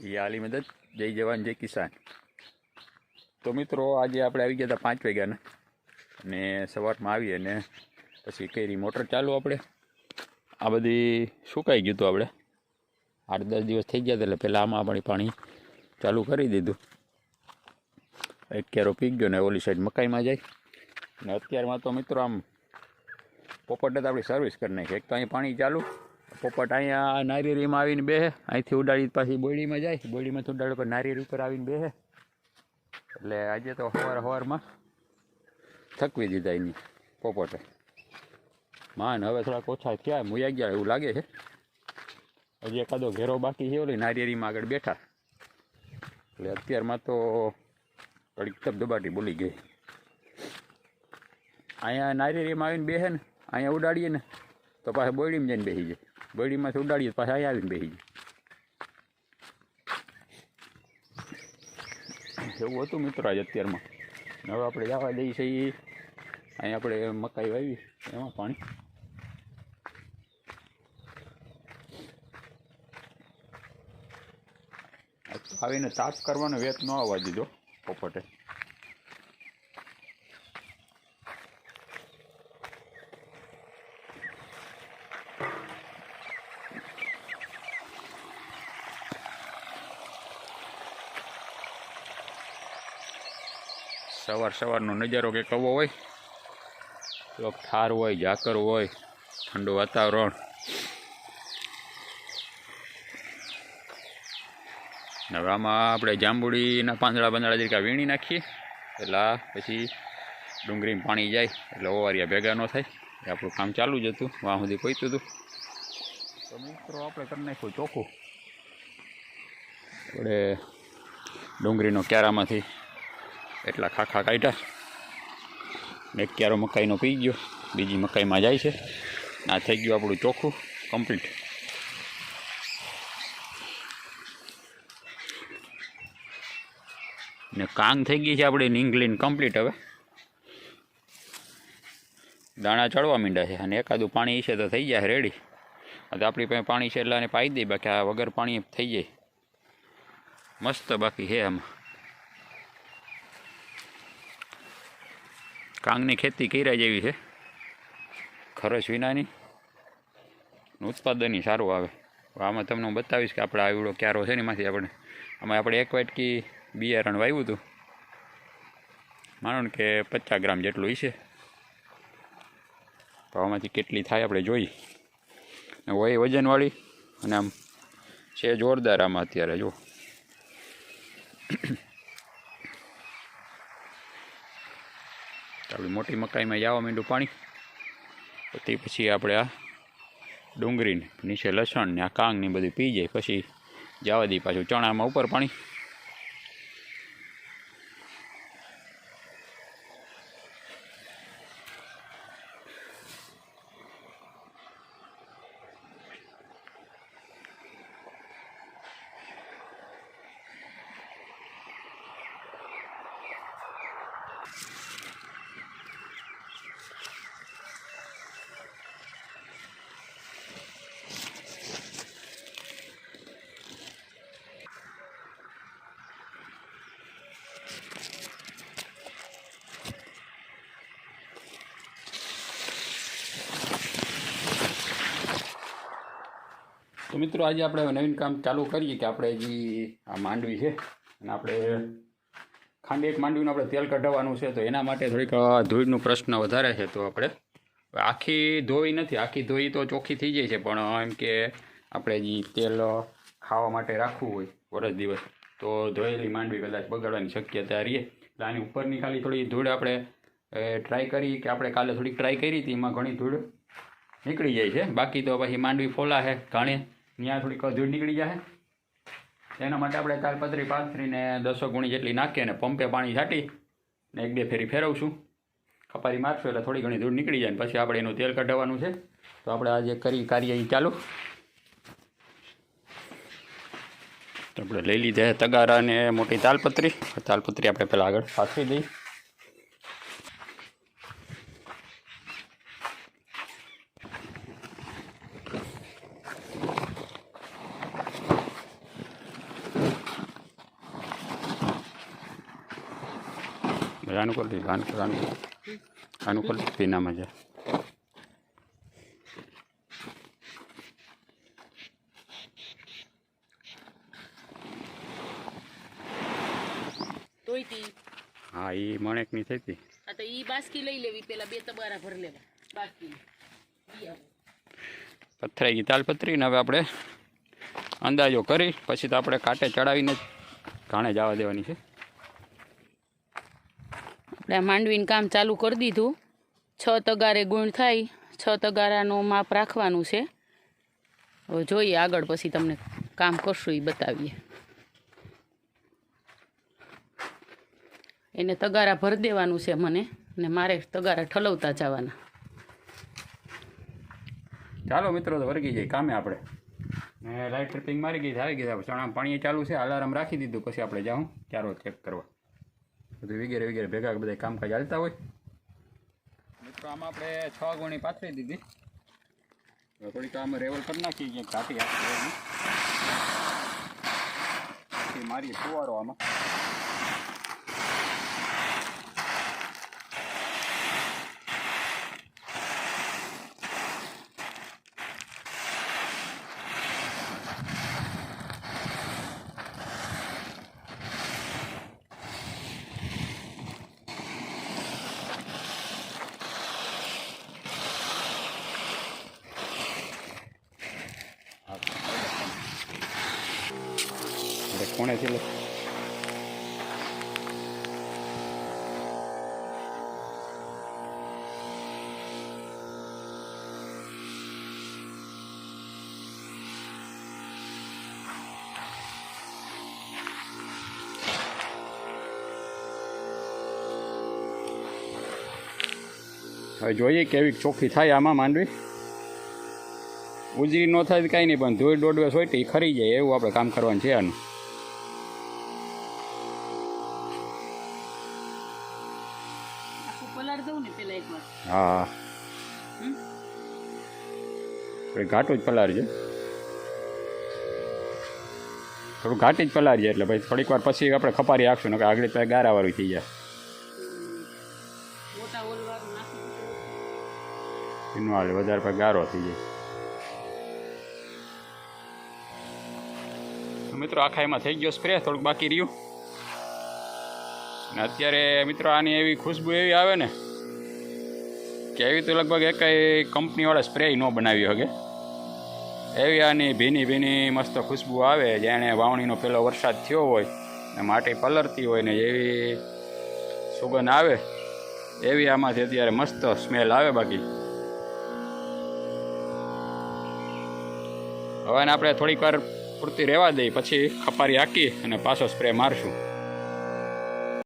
આલી મદદ, જય જવાન, જય કિસાન. તો મિત્રો, આજે આપણે આવી ગયા હતા પાંચ વાગ્યાના. અને સવારમાં આવી અને પછી કરી મોટર ચાલુ આપણે. આ બધી સુકાઈ ગયું હતું આપણે. આઠ દસ દિવસ થઈ ગયા હતા, એટલે પહેલાં આમાં આપણે પાણી ચાલુ કરી દીધું. એક કેરો પી ગયો ને ઓલી સાઈડ મકાઈમાં જાય. ને અત્યારમાં તો મિત્રો આમ પોપટ તો આપણી સર્વિસ કરી નાખી. એક તો અહીં પાણી ચાલુ. પોપટ અહીંયા નારિયેરીમાં આવીને બેહે. અહીંથી ઉડાડી પાછી બોડીમાં જાય. બોડીમાંથી ઉડાડે પર નારિયેરી ઉપર આવીને બેહે. એટલે આજે તો સવાર સવારમાં થકવી દીધા એની પોપટે. માન, હવે થોડાક ઓછા થયા. મુયા ગયા એવું લાગે છે. હજી એકાદો ઘેરો બાકી છે ઓલી નારિયેરીમાં આગળ બેઠા. એટલે અત્યારમાં તો થોડીક દબાટી બોલી ગઈ. અહીંયા નારિયેરીમાં આવીને બેહે ને, અહીંયા ઉડાડીએ ને, તો પાછા બોયડીમાં જઈને બેસી જાય. બોયડીમાંથી ઉડાડીએ પાછા અહીં આવીને બેસી એવું હતું મિત્રો આજ અત્યારમાં. હવે આપણે જવા દઈએ છીએ. અહીં આપણે મકાઈ વાવી. એમાં પાણી. આવીને તાપ કરવાનો વેત ન આવવા દીધો, પોપટે. સવાર સવારનો નજારો કંઈક આવો હોય. તો ઠાર હોય ઝાકર હોય, ઠંડુ વાતાવરણ. હવે આમાં આપણે જાંબુડીના પાંદડા પાંદડા જરીકા વીણી નાખીએ. એટલે પછી ડુંગળીમાં પાણી જાય, એટલે ઓવારિયા ભેગા ન થાય. એ આપણું કામ ચાલુ જ હતું વાં સુધી પહોંચ્યું હતું. તો મિત્રો, આપણે કરી નાખ્યું ચોખ્ખું. આપણે ડુંગળીનો ક્યારામાંથી એટલા ખાખા કાઢ્યા. ને ક્યારો મકાઈનો પી ગયો. બીજી મકાઈમાં જાય છે. આ થઈ ગયું આપણું ચોખ્ખું કમ્પ્લીટ ને કાંગ થઈ ગઈ છે આપણી નીંગલીન કમ્પ્લીટ હવે. દાણા ચડવા માંડ્યા છે અને એકાદું પાણી છે તો થઈ જાય રેડી તો આપણી પાસે પાણી છે એટલે પાઈ દઈએ બાકી આ વગર પાણી થઈ જાય. મસ્ત બાકી છે આમાં. કાંગની ખેતી કર્યા જેવી છે. ખરચ વિનાની ઉત્પાદન સારું આવે. આમાં તમને હું બતાવીશ કે આપણે આવડો ક્યારો છે ને એમાંથી આપણે. આમાં આપણે એક વાટકી બિયારણ વાવ્યું હતું. માનો કે પચાસ ગ્રામ જેટલું છે તો આમાંથી કેટલી થાય આપણે જોઈ હોય વજનવાળી અને આમ છે જોરદાર આમાં અત્યારે જો આપણી મોટી મકાઈમાં જવા માંડ્યું પાણી. તે પછી આપણે આ ડુંગળીને નીચે લસણ ને આ કાંગની બધી પી જાય. પછી જવા દઈએ પાછું ચણામાં ઉપર પાણી. તો મિત્રો, આજે આપણે નવીન કામ ચાલુ કરીએ કે આપણે જે આ માંડવી છે, અને આપણે ખાંડી એક માંડવીનું આપણે તેલ કઢાવવાનું છે, તો એના માટે થોડીક ધોઈનો પ્રશ્ન વધારે છે તો આપણે. આખી ધોઈ નથી, આખી ધોઈ તો ચોખ્ખી થઈ જાય છે, પણ એમ કે આપણે જે તેલ ખાવા માટે રાખવું હોય વરસ દિવસ, તો ધોયેલી માંડવી કદાચ બગાડવાની શક્યતા રહીએ એટલે આની ઉપરની ખાલી થોડી ધૂળ આપણે ટ્રાય કરી કે આપણે કાલે થોડીક ટ્રાય કરી હતી, એમાં ઘણી ધૂળ નીકળી જાય છે. બાકી તો પછી માંડવી ફોલા છે ઘાણે ત્યાં થોડીક ધૂળ નીકળી જાય એના માટે આપણે તાલપત્રી, પાથરીને દસો ગુણી જેટલી નાખીએ અને પંપે પાણી છાંટી ને એક બે ફેરી ફેરવશું. કપારી મારશું એટલે થોડી ઘણી ધૂળ નીકળી જાય પછી આપણે એનું તેલ કઢાવવાનું છે. તો આપણે આજે કરી કાર્ય ચાલુ. આપણે લઈ લીધા તગારા અને મોટી તાલપત્રી. તાલપત્રી આપણે પહેલાં આગળ પાથરી દઈએ. આનું કરી ಅನುಕೂಲ ಅನುಕೂಲ ಅನುಕೂಲ તોય તી હા એ મણેકની થઈ હતી તો ઈ બાસ્કી લઈ લેવી પેલા બે તબારા ભર લેવા બાસ્કી પથરાઈ ગઈ તાલપત્રી ને હવે આપણે અંદાજો કરી પછી તો આપણે કાંટે ચડાવીને ઘાણે જવા દેવાની છે આપણે આ માંડવીનું કામ ચાલુ કરી દીધું. છ તગારે ગુણ થાય, છ તગારાનું માપ રાખવાનું છે. હવે જોઈએ આગળ પછી તમને કામ કરશું એ બતાવીએ. એને તગારા ભરી દેવાનું છે મને, ને મારે તગારા ઠલવતા જવાના. ચાલો મિત્રો, તો વર્ગી જાય કામે આપણે. લાઇટ ટ્રિપિંગ મારી ગઈ આવી ગઈ ચણા પાણી ચાલુ છે અલાર્મ રાખી દીધું, પછી આપણે જાઉં, ચારો ચેક કરવા. બધું વગેરે વગેરે ભેગા બધા કામકાજ હાલતા હોય. મિત્રો, આમાં આપણે છ ગણી પાથરી દીધી. થોડીક આમ રેવલ કરી નાખી ક્યાંક ઘાટી આપી પછી મારી ફુવારો આમાં. કોણેથી લે હવે જોઈએ કેવી ચોખ્ખી થાય આમાં માંડવી. ઉજરી ન થાય તો કાંઈ નહીં, પણ ધોઈ દોડવે સોટી ખરી જાય, એવું આપણે કામ કરવાનું છે આનું. પલાળ દઉં ને પેલા એકવાર. હા? આપણે ઘાટું જ પલાળજે. થોડું ઘાટી જ પલાળજે એટલે ભાઈ થોડીક વાર પછી આપણે ખપારી રાખશું ને આગળ ત્યાં ગારાવાળું થઈ જાય. એનું હાલે વધારે પછી ગારો થઈ જાય. મિત્રો આખા એમાં થઈ ગયો સ્પ્રે થોડુંક બાકી રહ્યું. અત્યારે મિત્રો આની એવી ખુશ્બુ એવી આવે ને કે એવી તો લગભગ એક કંપનીવાળા સ્પ્રે ન બનાવી શકે. એવી આની ભીની ભીની મસ્ત ખુશ્બુ આવે, જેણે વાવણીનો પેલો વરસાદ થયો હોય ને માટી પલરતી હોય ને એવી સુગંધ આવે, એવી આમાંથી અત્યારે મસ્ત સ્મેલ આવે બાકી. હવે આપણે થોડીક વાર પૂરતી રહેવા દઈએ, પછી ખપારી હાકી અને પાછો સ્પ્રે મારશું.